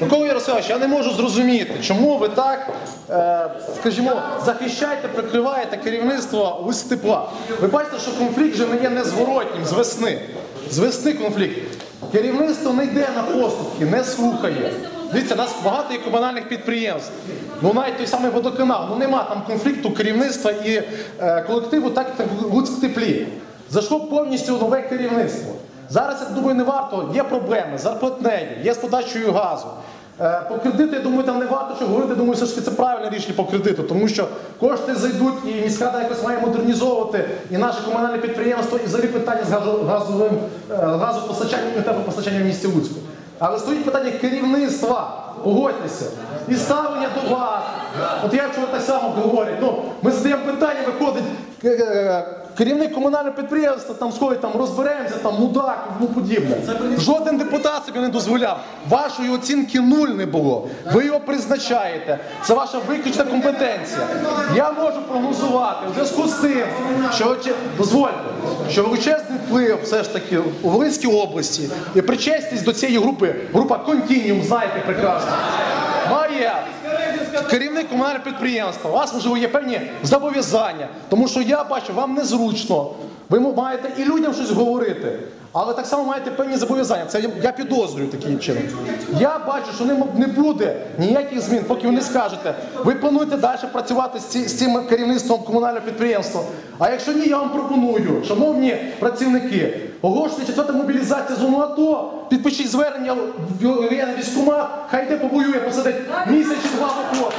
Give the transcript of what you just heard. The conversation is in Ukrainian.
Микола Ярославович, я не можу зрозуміти, чому ви так, е, скажімо, захищаєте, прикриваєте керівництво Устепла. Ви бачите, що конфлікт вже не є незворотнім з весни. З весни конфлікт. Керівництво не йде на поступки, не слухає. Дивіться, у нас багато є комунальних підприємств. Ну навіть той самий водоканал, ну нема там конфлікту керівництва і е, колективу, так як в теплі. Зайшло повністю нове керівництво. Зараз, я думаю, не варто, є проблеми з зарплатнею, є з подачею газу. Е, По кредиту, я думаю, там не варто що говорити, думаю, все ж це правильне рішення по кредиту, тому що кошти зайдуть і міськрада якось має модернізовувати і наше комунальне підприємство, і взагалі питання з газовим е, газопостачанням і теплопостачанням в місті Луцьку. Але стоїть питання керівництва, погодьтеся, і ставлення до вас. От я чого так само говорять, ну ми задаємо питання, виходить керівник комунального підприємства, там сходить, там розберемося, там мудак, ну подібне. Жоден депутат собі не дозволяв. Вашої оцінки нуль не було. Ви його призначаєте. Це ваша виключна компетенція. Я можу прогнозувати в зв'язку з тим, що дозвольте, що величезний вплив все ж таки у Волинській області і причесність до цієї групи, група Контініум, знаєте прекрасно, має керівник комунального підприємства, у вас можливо є певні зобов'язання, тому що я бачу, вам незручно. Ви маєте і людям щось говорити, але так само маєте певні зобов'язання. Це я- підозрюю таким чином. Я бачу, що не, буде ніяких змін, поки ви не скажете. Ви плануєте далі працювати з, цим керівництвом комунального підприємства. А якщо ні, я вам пропоную, шановні працівники, оголошуйте четверта мобілізація зону АТО, підпишіть звернення в військкомат, хай йде повоює, посадить місяць чи два в окопах.